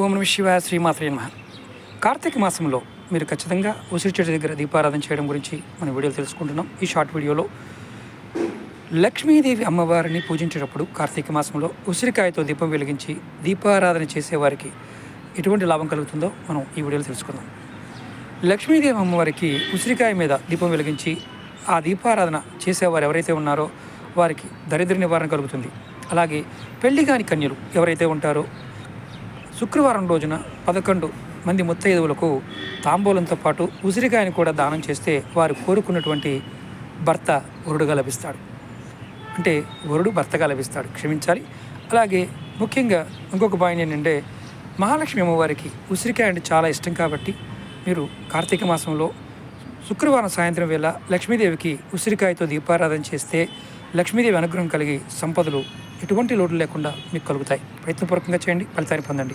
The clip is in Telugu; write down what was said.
ఓం నమ శివ శ్రీమాత్రే నమ. కార్తీక మాసంలో మీరు ఖచ్చితంగా ఉసిరి చెట్టు దగ్గర దీపారాధన చేయడం గురించి మన వీడియోలు తెలుసుకుంటున్నాం. ఈ షార్ట్ వీడియోలో లక్ష్మీదేవి అమ్మవారిని పూజించేటప్పుడు కార్తీక మాసంలో ఉసిరికాయతో దీపం వెలిగించి దీపారాధన చేసేవారికి ఎటువంటి లాభం కలుగుతుందో మనం ఈ వీడియోలో తెలుసుకుందాం. లక్ష్మీదేవి అమ్మవారికి ఉసిరికాయ మీద దీపం వెలిగించి ఆ దీపారాధన చేసేవారు ఎవరైతే ఉన్నారో వారికి దరిద్ర నివారణ కలుగుతుంది. అలాగే పెళ్ళి కాని కన్యలు ఎవరైతే ఉంటారో శుక్రవారం రోజున పదకొండు మంది ముత్తైదువులకు తాంబూలంతో పాటు ఉసిరికాయని కూడా దానం చేస్తే వారు కోరుకున్నటువంటి భర్త వరుడుగా లభిస్తాడు. అంటే వరుడు భర్తగా లభిస్తాడు. క్షమించాలి. అలాగే ముఖ్యంగా ఇంకొక పాయింట్ ఏంటంటే మహాలక్ష్మి అమ్మవారికి ఉసిరికాయ అంటే చాలా ఇష్టం కాబట్టి మీరు కార్తీక మాసంలో శుక్రవారం సాయంత్రం వేళ లక్ష్మీదేవికి ఉసిరికాయతో దీపారాధన చేస్తే లక్ష్మీదేవి అనుగ్రహం కలిగి సంపదలు ఎటువంటి లోటు లేకుండా మీకు కలుగుతాయి. ప్రయత్నపూర్వకంగా చేయండి. ఫలితాన్ని పొందండి.